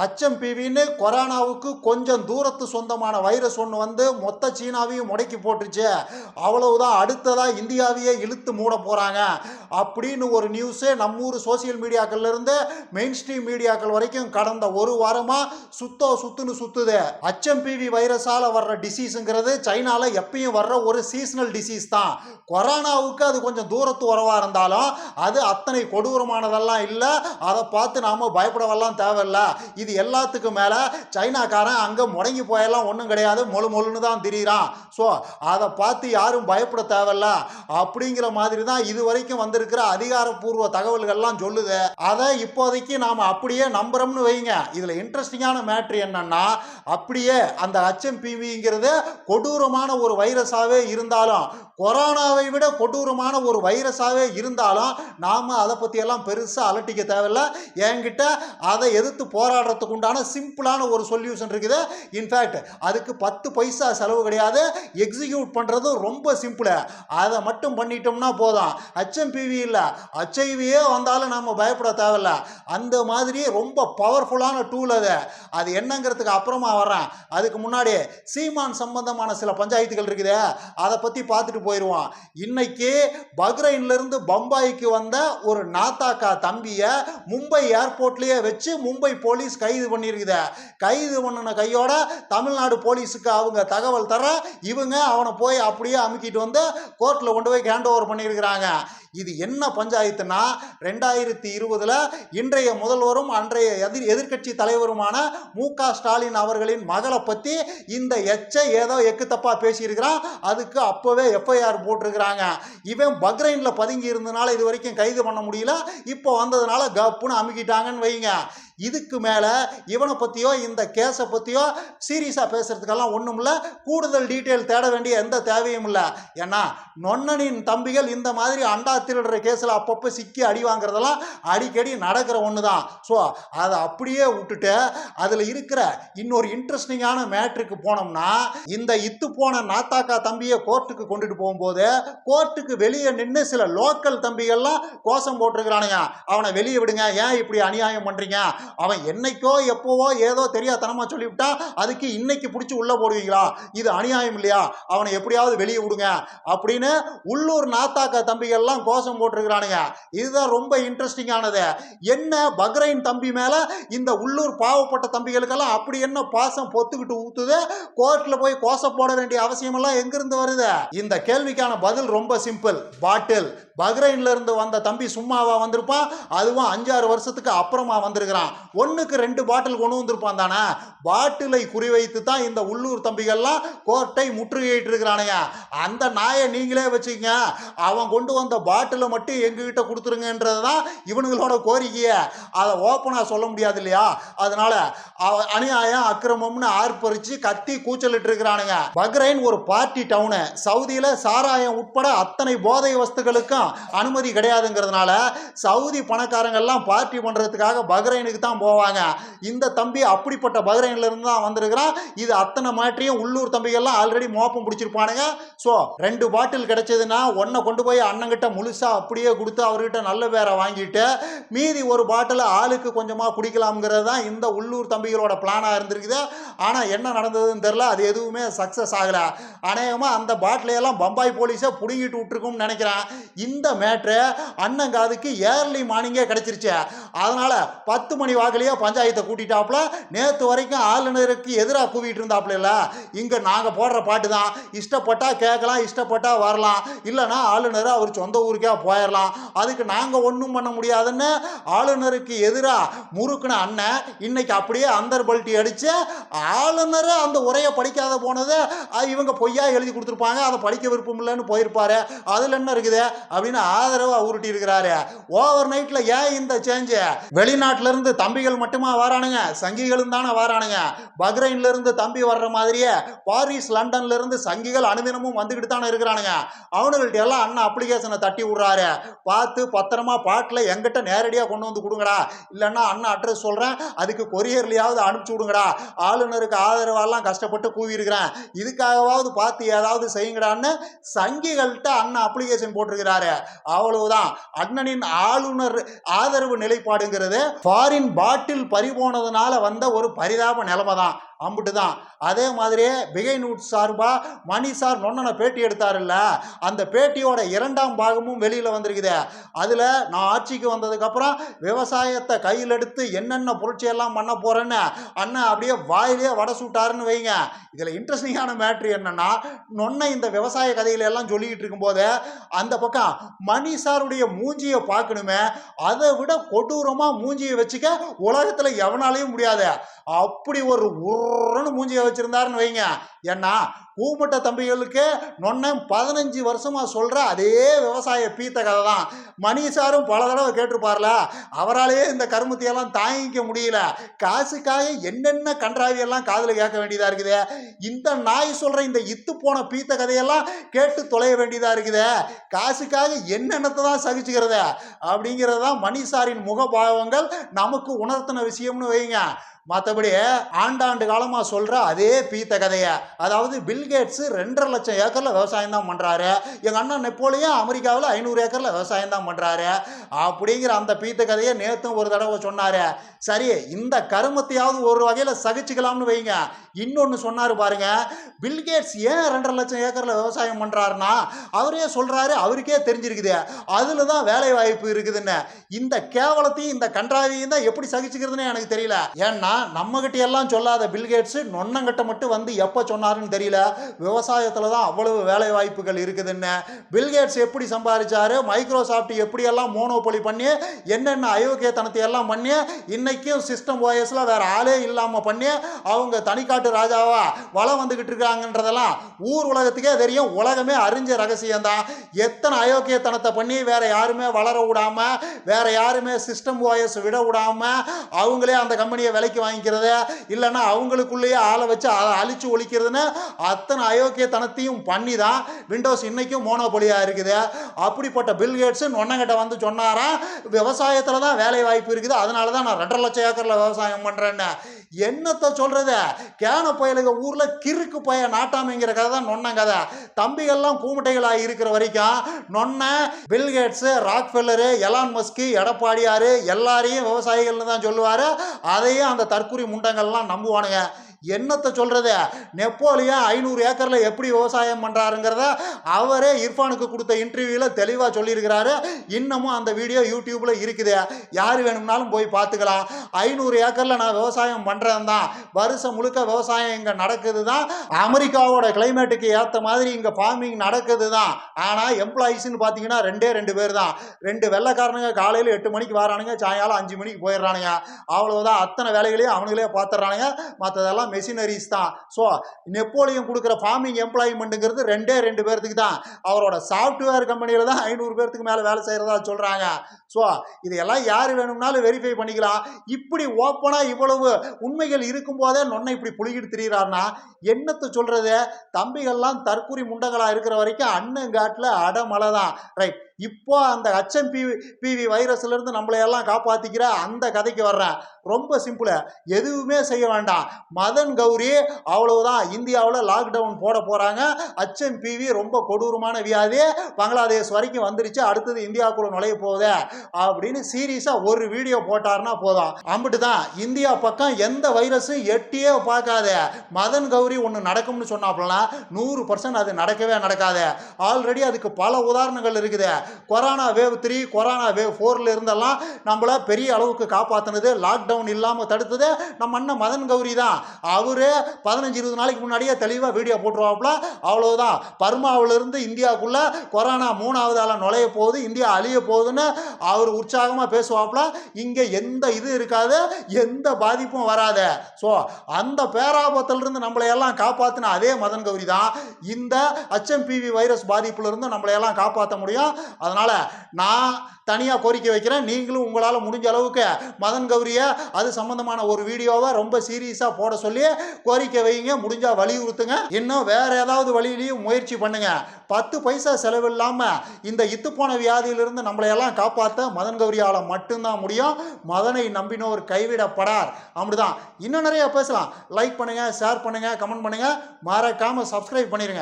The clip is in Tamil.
ஹச்எம்பிவின்னு கொரோனாவுக்கு கொஞ்சம் தூரத்து சொந்தமான வைரஸ் ஒன்று வந்து மொத்த சீனாவையும் முடக்கி போட்டுச்சு அவ்வளவுதான். அடுத்ததாக இந்தியாவையே இழுத்து மூட போகிறாங்க அப்படின்னு ஒரு நியூஸு நம்ம ஊர் சோசியல் மீடியாக்கள்லேருந்து மெயின் ஸ்ட்ரீம் மீடியாக்கள் வரைக்கும் கடந்த ஒரு வாரமாக சுத்தோ சுத்துன்னு சுத்துது. ஹச்எம்பிவி வைரஸால் வர்ற டிசீஸுங்கிறது சைனாவில் எப்பயும் வர்ற ஒரு சீசனல் டிசீஸ் தான். கொரோனாவுக்கு அது கொஞ்சம் தூரத்து உறவாக இருந்தாலும் அது அத்தனை கொடூரமானதெல்லாம் இல்லை. அதை பார்த்து நாம் பயப்படவெல்லாம் தேவையில்ல. இது எல்லாத்துக்கும் மேலே சைனாக்காரன் அங்கே முடங்கி போயெல்லாம் ஒன்றும் கிடையாது. மொழு மொழுன்னு தான் திரியிறான். ஸோ அதை பார்த்து யாரும் பயப்பட தேவையில்ல. அப்படிங்கிற மாதிரி தான் இது வரைக்கும் வந்திருக்கிற அதிகாரப்பூர்வ தகவல்கள்லாம் சொல்லுது. அதை இப்போதைக்கு நாம் அப்படியே நம்புறோம்னு வைங்க. இதில் இன்ட்ரெஸ்டிங்கான மேட்ரு என்னன்னா அப்படியே அந்த ஹச்எம்பிவிங்கிறது கொடூரமான ஒரு வைரஸாகவே இருந்தாலும் கொரோனாவை விட கொடூரமான ஒரு வைரஸாகவே இருந்தாலும் நாம் அதை பற்றியெல்லாம் பெருசாக அலட்டிக்க தேவையில்ல. என்கிட்ட அதை எதிர்த்து போராடுறதுக்கு உண்டான சிம்பிளான ஒரு சொல்யூஷன் இருக்குது. இன்ஃபேக்ட் அதுக்கு பத்து பைசா செலவு கிடையாது. எக்ஸிக்யூட் பண்ணுறது ரொம்ப சிம்பிளு அதை மட்டும் பண்ணிட்டோம்னா போதும். ஹச்எம்பிவி இல்லை. ஹச்ஐவியே வந்தாலும் நம்ம பயப்பட தேவையில்ல. அந்த மாதிரி ரொம்ப பவர்ஃபுல்லான டூல் அது. அது என்னங்கிறதுக்கு அப்புறமா வர்றேன். அதுக்கு முன்னாடி சீமான் சம்பந்தமான சில பஞ்சாயத்துகள் இருக்குது. அதை பற்றி பார்த்துட்டு போயிடுவோம் இன்னைக்கு பக்ரைன்லேருந்து பம்பாய்க்கு வந்த ஒரு நாத்தாக்கா தம்பியை மும்பை ஏர்போர்ட்லேயே வச்சு மும்பை போலீஸ் கைது பண்ணியிருக்குது. கைது பண்ணின கையோட தமிழ்நாடு போலீஸுக்கு அவங்க தகவல் தர இவங்க அவனை போய் அப்படியே அமுக்கிட்டு வந்து கோர்ட்டில் கொண்டு போய் ஹேண்ட் ஓவர் பண்ணியிருக்கிறாங்க. இது என்ன பஞ்சாயத்துனா ரெண்டாயிரத்தி இருபதுல இன்றைய முதல்வரும் அன்றைய எதிர் எதிர்க்கட்சி தலைவருமான மு க ஸ்டாலின் அவர்களின் மகளை பற்றி இந்த எச்சை ஏதோ எக்கு தப்பா பேசியிருக்கிறான். அதுக்கு அப்போவே எஃப்ஐஆர் போட்டிருக்கிறாங்க. இவன் பக்ரைனில் பதுங்கி இருந்தனால இது வரைக்கும் கைது பண்ண முடியல. இப்போ வந்ததுனால கப்புன்னு அமுக்கிட்டாங்கன்னு வைங்க. இதுக்கு மேலே இவனை பற்றியோ இந்த கேஸை பற்றியோ சீரியஸாக பேசுகிறதுக்கெல்லாம் ஒன்றும் இல்லை கூடுதல் டீட்டெயில் தேட வேண்டிய எந்த தேவையும் இல்லை. ஏன்னா நொன்னனின் தம்பிகள் இந்த மாதிரி அண்டா திருடுற கேஸில் அப்பப்போ சிக்கி அடி வாங்குறதெல்லாம் அடிக்கடி நடக்கிற ஒன்று தான் ஸோ அதை அப்படியே விட்டுட்டு அதில் இருக்கிற இன்னொரு இன்ட்ரெஸ்டிங்கான மேட்ருக்கு போனோம்னா இந்த இத்து போன நாத்தாக்கா தம்பியை கோர்ட்டுக்கு கொண்டுட்டு போகும்போது கோர்ட்டுக்கு வெளியே நின்று சில லோக்கல் தம்பிகள்லாம் கோஷம் போட்டிருக்கிறானுங்க. அவனை வெளியே விடுங்க ஏன் இப்படி அநியாயம் பண்ணுறீங்க அவன் என்னைக்கோ எப்போவோ ஏதோ தெரியாதனமா சொல்லிவிட்டா அதுக்கு இன்னைக்கு பிடிச்சி உள்ளே போடுவீங்களா? இது அநியாயம் இல்லையா? அவனை எப்படியாவது வெளியே விடுங்க. அப்படின்னு உள்ளூர் நாத்தாக்கா தம்பிகள்லாம் கோஷம் போட்டிருக்கிறானுங்க. இதுதான் ரொம்ப இன்ட்ரெஸ்டிங்கானது என்ன பக்ரைன் தம்பி மேல இந்த உள்ளூர் பாவப்பட்ட தம்பிகளுக்கெல்லாம் அப்படி என்ன பாசம் பொத்துக்கிட்டு ஊத்துது? கோர்ட்ல போய் கோஷம் போட வேண்டிய அவசியமெல்லாம் எங்கிருந்து வருது? இந்த கேள்விக்கான பதில் ரொம்ப சிம்பிள் பாட்டில். பக்ரைன்ல இருந்து வந்த தம்பி சும்மாவா வந்திருப்பான் அதுவும் அஞ்சாறு வருஷத்துக்கு அப்புறமா வந்திருக்கிறான். ஒன்றுக்கு ரெண்டு பாட்டில் கொண்டு வந்திருப்பான் தானே? பாட்டிலை குறிவைத்து தான் இந்த உள்ளூர் தம்பிகள்லாம் கோர்ட்டை முற்றுகையிட்டு இருக்கிறானுங்க அந்த நாயை நீங்களே வச்சுக்கங்க. அவன் கொண்டு வந்த பாட்டிலை மட்டும் எங்ககிட்ட கொடுத்துருங்கன்றது தான் இவனுங்களோட கோரிக்கையை. அதை ஓப்பனாக சொல்ல முடியாது இல்லையா? அதனால அநியாயம் அக்கிரமம்னு ஆர்ப்பரிச்சு கத்தி கூச்சலிட்டு இருக்கிறானுங்க. பக்ரைன் ஒரு பார்ட்டி டவுனு சவுதியில் சாராயம் உட்பட அத்தனை போதை வஸ்துகளுக்கும் அனுமதி கிடையாதுங்கிறதுனால சவுதி பணக்காரங்கள்லாம் பார்ட்டி பண்ணுறதுக்காக பக்ரைனுக்கு தான் போவாங்க. இந்த தம்பி அப்படிப்பட்ட பக்ரைன்லேருந்து தான் வந்திருக்கிறான். இது அத்தனை மாற்றியும் உள்ளூர் தம்பிகள்லாம் ஆல்ரெடி மோப்பம் பிடிச்சிருப்பானுங்க. ஸோ ரெண்டு பாட்டில் கிடைச்சதுன்னா ஒன்றை கொண்டு போய் அண்ணங்கிட்ட முழுசாக அப்படியே கொடுத்து அவர்கிட்ட நல்ல பேரை வாங்கிட்டு மீதி ஒரு பாட்டிலை ஆளுக்கு கொஞ்சமாக குடிக்கலாம்ங்கிறது தான் இந்த உள்ளூர் தம்பிகளோட பிளானாக இருந்திருக்குது. ஆனால் என்ன நடந்ததுன்னு தெரில அது எதுவுமே சக்ஸஸ் ஆகலை. அநேகமாக அந்த பாட்டிலையெல்லாம் பம்பாய் போலீஸை பிடுங்கிட்டு விட்டுருக்கும்னு நினைக்கிறேன். இந்த மேட்ரு அண்ணங்காதுக்கு ஏர்லி மார்னிங்கே கிடச்சிருச்சு. அதனால் பத்து மணி வாக்கிலேயே பஞ்சாயத்தை கூட்டிட்டாப்புல. நேற்று வரைக்கும் ஆளுநருக்கு எதிராக கூவிட்டு இருந்தாப்புல இல்லை. இங்கே நாங்கள் போடுற பாட்டு தான். இஷ்டப்பட்டால் கேட்கலாம் இஷ்டப்பட்டால் வரலாம். இல்லைன்னா ஆளுநர் அவர் சொந்த ஊருக்கே போயிடலாம் அதுக்கு நாங்கள் ஒன்றும் பண்ண முடியாதுன்னு ஆளுநருக்கு எதிராக முறுக்குன அண்ணன் இன்னைக்கு அப்படியே அந்தர் பல்ட்டி அடித்து ஆளுநர் அந்த உரையை படிக்காத போனது இவங்க பொய்யா எழுதி கொடுத்துருப்பாங்க அதை படிக்க விருப்பம் இல்லைன்னு போயிருப்பாரு. அதில் என்ன இருக்குது அப்படின்னு ஆதரவாக உருட்டி இருக்கிறாரு. ஓவர் நைட்டில் ஏன் இந்த சேஞ்சு வெளிநாட்டுல இருந்து தம்பிகள் மட்டுமா வரானுங்க? சங்கிகளும் தானே வரானுங்க. பக்ரைன்ல இருந்து தம்பி வர்ற மாதிரியே பாரிஸ் லண்டன்ல இருந்து சங்கிகள் அனுதினமும் வந்துக்கிட்டு தானே இருக்கிறானுங்க. அவனுங்கள்ட்ட எல்லாம் அண்ணன் அப்ளிகேஷனை தட்டி விட்றாரு. பார்த்து பத்திரமா பாட்டில் எங்கிட்ட நேரடியாக கொண்டு வந்து கொடுங்கடா. இல்லைன்னா அண்ணன் அட்ரஸ் சொல்கிறேன் அதுக்கு கொரியர்லையாவது அனுப்பிச்சி விடுங்கடா. ஆளுநருக்கு ஆதரவாலாம் கஷ்டப்பட்டு கூவியிருக்கிறேன். இதுக்காகவாவது பார்த்து ஏதாவது செய்யுங்கடான்னு சங்கிகள்கிட்ட அண்ணன் அப்ளிகேஷன் போட்டிருக்கிறாரு. அவ்வளவுதான். அண்ணனின் ஆளுநர் ஆதரவு நிலைப்பாடுங்கிறது ஃபாரின் பாட்டில் பறிபோனதுனால வந்த ஒரு பரிதாப நிலைமை தான் அம்பிட்டு தான். அதே மாதிரியே பிகை நூட் சார்பாக மணி சார் நொன்னனை பேட்டி எடுத்தாருல்ல அந்த பேட்டியோட இரண்டாம் பாகமும் வெளியில் வந்திருக்குது. அதில் நான் ஆட்சிக்கு வந்ததுக்கப்புறம் விவசாயத்தை கையில் எடுத்து என்னென்ன புரட்சியெல்லாம் பண்ண போகிறேன்னு அண்ணன் அப்படியே வாயிலே வடை சுட்டாருன்னு வைங்க. இதில் இன்ட்ரெஸ்டிங்கான மேட்ரு என்னன்னா நொன்னை இந்த விவசாய கதையில எல்லாம் சொல்லிக்கிட்டு இருக்கும்போது அந்த பக்கம் மணி சாருடைய மூஞ்சியை பார்க்கணுமே அதை விட கொடூரமாக மூஞ்சியை வச்சுக்க உலகத்தில் எவனாலையும் முடியாது. அப்படி ஒரு குர்ன்னு மூஞ்சியை வச்சிருந்தாருன்னு வைங்க. ஏன்னா கூமுட்ட தம்பிகளுக்கு நொன்ன பதினஞ்சு வருஷமாக சொல்கிற அதே விவசாய பீத்த கதை தான். மணி சாரும் பல தடவை கேட்டிருப்பார்ல அவராலேயே இந்த கருமத்தையெல்லாம் தாங்கிக்க முடியல. காசுக்காக என்னென்ன கன்றாவியெல்லாம் காதில் கேட்க வேண்டியதாக இருக்குது? இந்த நாய் சொல்கிற இந்த இத்து போன பீத்த கதையெல்லாம் கேட்டு தொலைய வேண்டியதாக இருக்குது. காசுக்காக என்னென்னத்தை தான் சகிச்சுக்கிறது? அப்படிங்கிறது தான் மணி சாரின் முகபாவங்கள். நமக்கு உணர்த்தின விஷயம்னு வைங்க. மற்றபடி ஆண்டாண்டு காலமாக சொல்கிற அதே பீத்த கதையை அதாவது பில் பில்கேட்ஸு ரெண்டரை லட்சம் ஏக்கரில் விவசாயம் தான் பண்ணுறாரு எங்கள் அண்ணன் நெப்போலியும் அமெரிக்காவில் ஐநூறு ஏக்கரில் விவசாயம் தான் பண்ணுறாரு அப்படிங்கிற அந்த பீத்த கதையை நேற்றும் ஒரு தடவை சொன்னார். சரி இந்த கருமத்தையாவது ஒரு வகையில் சகிச்சுக்கலாம்னு வைங்க. இன்னொன்று சொன்னார் பாருங்க பில்கேட்ஸ் ஏன் ரெண்டரை லட்சம் ஏக்கரில் விவசாயம் பண்ணுறாருன்னா அவரே சொல்கிறாரு அவருக்கே தெரிஞ்சிருக்குது. அதில் தான் வேலை வாய்ப்பு இருக்குதுன்னு. இந்த கேவலத்தையும் இந்த கன்றாவையும் தான் எப்படி சகிச்சுக்கிறதுன்னு எனக்கு தெரியல. ஏன்னா நம்மகிட்ட எல்லாம் சொல்லாத பில்கேட்ஸ் நொன்னங்கிட்ட மட்டும் வந்து எப்போ சொன்னாருன்னு தெரியல. விவசாயத்தில் தான் அவ்வளவு வேலை வாய்ப்புகள் இருக்குதுன்னு பில்கேட்ஸ் எப்படி சம்பாதிச்சாரு மைக்ரோசாஃப்ட் எப்படியெல்லாம் பொலி பண்ணி என்னென்ன அயோக்கியத்தனத்தை எல்லாம் பண்ணி இன்னைக்கும் சிஸ்டம் ஓஎஸ்ல வேற ஆளே இல்லாமல் பண்ணி அவங்க தனிக்காட்டு ராஜாவா வளம் வந்துகிட்டு இருக்காங்கன்றதெல்லாம் ஊர் உலகத்துக்கே தெரியும். உலகமே அறிஞ்ச ரகசியம் தான் எத்தனை அயோக்கியத்தனத்தை பண்ணி வேற யாருமே வளர விடாம வேற யாருமே சிஸ்டம் ஓஎஸ் விட விடாம அவங்களே அந்த கம்பெனியை விலைக்கு வாங்கிக்கிறது இல்லைன்னா அவங்களுக்குள்ளேயே ஆளை வச்சு அதை அழிச்சு ஒழிக்கிறதுன்னு அத்தனை அயோக்கியத்தனத்தையும் பண்ணி தான் விண்டோஸ் இன்னைக்கும் மோனோபொலியா இருக்குது. அப்படிப்பட்ட பில்கேட்ஸ் நொன்னங்கிட்ட வந்து சொன்னாராம் விவசாயத்தில் தான் வேலை வாய்ப்பு இருக்குது. அதனால தான் நான் ரெண்டரை லட்சம் ஏக்கரில் விவசாயம் பண்ணுறேன்னு என்னத்தை சொல்கிறது கேன புயலுங்க ஊரில் கிறுக்கு பய நாட்டாமைங்கிற கதை தான் நொன்ன கதை. தம்பிகள்லாம் கூமுட்டைகளாக இருக்கிற வரைக்கும் நொன்ன Bill Gates Rockefeller Elon Musk எடப்பாடியார் எல்லாரையும் விவசாயிகள்னு தான் சொல்லுவார். அதையும் அந்த தற்குறி முண்டங்கள்லாம் நம்புவானுங்க. என்னத்தை சொல்கிறது நெப்போலியன் ஐநூறு ஏக்கரில் எப்படி விவசாயம் பண்ணுறாருங்கிறத அவரே இர்ஃபானுக்கு கொடுத்த இன்டர்வியூவில் தெளிவாக சொல்லியிருக்கிறாரு. இன்னமும் அந்த வீடியோ யூடியூப்பில் இருக்குது. யார் வேணும்னாலும் போய் பார்த்துக்கலாம். ஐநூறு ஏக்கரில் நான் விவசாயம் பண்ணுறேன் தான் வருஷம் முழுக்க விவசாயம் இங்கே நடக்குது தான் அமெரிக்காவோட கிளைமேட்டுக்கு ஏற்ற மாதிரி இங்கே ஃபார்மிங் நடக்குது தான் ஆனால் எம்ப்ளாயிஸ்ன்னு பார்த்தீங்கன்னா ரெண்டே ரெண்டு பேர் தான் ரெண்டு வெள்ளைக்காரனுங்க காலையில் எட்டு மணிக்கு வரானுங்க சாயங்காலம் அஞ்சு மணிக்கு போயிடுறானுங்க. அவ்வளோதான் அத்தனை வேலைகளையும் அவனுங்களே பார்த்துட்றானுங்க. மற்றதெல்லாம் மெஷினரிஸ் தான். ஸோ நெப்போலியன் கொடுக்குற ஃபார்மிங் எம்ப்ளாய்மெண்ட்டுங்கிறது ரெண்டே ரெண்டு பேர்த்துக்கு தான். அவரோட சாஃப்ட்வேர் கம்பெனியில் தான் ஐநூறு பேர்த்துக்கு மேலே வேலை செய்கிறதா சொல்கிறாங்க ஸோ இதையெல்லாம் யார் வேணும்னாலும் வெரிஃபை பண்ணிக்கலாம். இப்படி ஓப்பனாக இவ்வளவு உண்மைகள் இருக்கும்போதே நொன்னை இப்படி புளிகிட்டு திரியிறாருன்னா என்னத்தை சொல்கிறது தம்பிகள்லாம் தற்குறி முண்டங்களாக இருக்கிற வரைக்கும் அண்ணங்காட்டில் அடமலை தான். ரைட் இப்போ அந்த ஹச்எம்பிவி பிவி வைரஸ்லேருந்து நம்மளை எல்லாம் காப்பாற்றிக்கிற அந்த கதைக்கு வர்றேன். ரொம்ப சிம்பிளு எதுவுமே செய்ய வேண்டாம். மதன் கௌரி அவ்வளவுதான். இந்தியாவில் லாக்டவுன் போட போகிறாங்க ஹச்எம்பிவி ரொம்ப கொடூரமான வியாதி. பங்களாதேஷ் வரைக்கும் வந்துருச்சு. அடுத்தது இந்தியாவுக்குள்ள நுழைய போகுது அப்படின்னு சீரியஸாக ஒரு வீடியோ போட்டாருன்னா போதும். அம்பிட்டு தான். இந்தியா பக்கம் எந்த வைரஸும் எட்டியே பார்க்காத. மதன் கௌரி ஒன்று நடக்கும்னு சொன்னாப்புலாம் நூறு பர்சன்ட் அது நடக்கவே நடக்காது. ஆல்ரெடி அதுக்கு பல உதாரணங்கள் இருக்குது. Corona wave three corona wave ஃபோரில் இருந்தெல்லாம் நம்மள பெரிய அளவுக்கு காப்பாற்றினது லாக்டவுன் இல்லாமல் தடுத்தது நம்ம அண்ணன் மதன் கௌரி தான். அவரே பதினஞ்சு இருபது நாளைக்கு முன்னாடியே தெளிவாக வீடியோ போட்டுருவாப்புல. அவ்வளோதான் பர்மாவிலிருந்து இந்தியாவுக்குள்ளே கொரோனா மூணாவது ஆளாக நுழைய போகுது இந்தியா அழிய போகுதுன்னு அவர் உற்சாகமாக பேசுவாப்புல. இங்கே எந்த இது இருக்காது எந்த பாதிப்பும் வராது. ஸோ அந்த பேராபத்திலிருந்து நம்மளையெல்லாம் காப்பாற்றின அதே மதன் கௌரி தான். இந்த ஹச்எம்பிவி வைரஸ் பாதிப்புலேருந்து நம்மளையெல்லாம் காப்பாற்ற முடியும். அதனால் நான் தனியாக கோரிக்கை வைக்கிறேன். நீங்களும் உங்களால் முடிஞ்ச அளவுக்கு மதன் கௌரியை அது சம்மந்தமான ஒரு வீடியோவை ரொம்ப சீரியஸாக போட சொல்லி கோரிக்கை வைங்க. முடிஞ்சால் வலியுறுத்துங்க. இன்னும் வேற ஏதாவது வழியிலையும் முயற்சி பண்ணுங்க. பத்து பைசா செலவில்லாமல் இந்த இத்துப்போன வியாதியிலிருந்து நம்மளையெல்லாம் காப்பாற்ற மதன் கௌரியால் மட்டும்தான் முடியும். மதனை நம்பினோர் கைவிடப்படார். அப்படிதான் இன்னும் நிறைய பேசலாம். லைக் பண்ணுங்கள் ஷேர் பண்ணுங்க கமெண்ட் பண்ணுங்க. மறக்காமல் சப்ஸ்கிரைப் பண்ணிடுங்க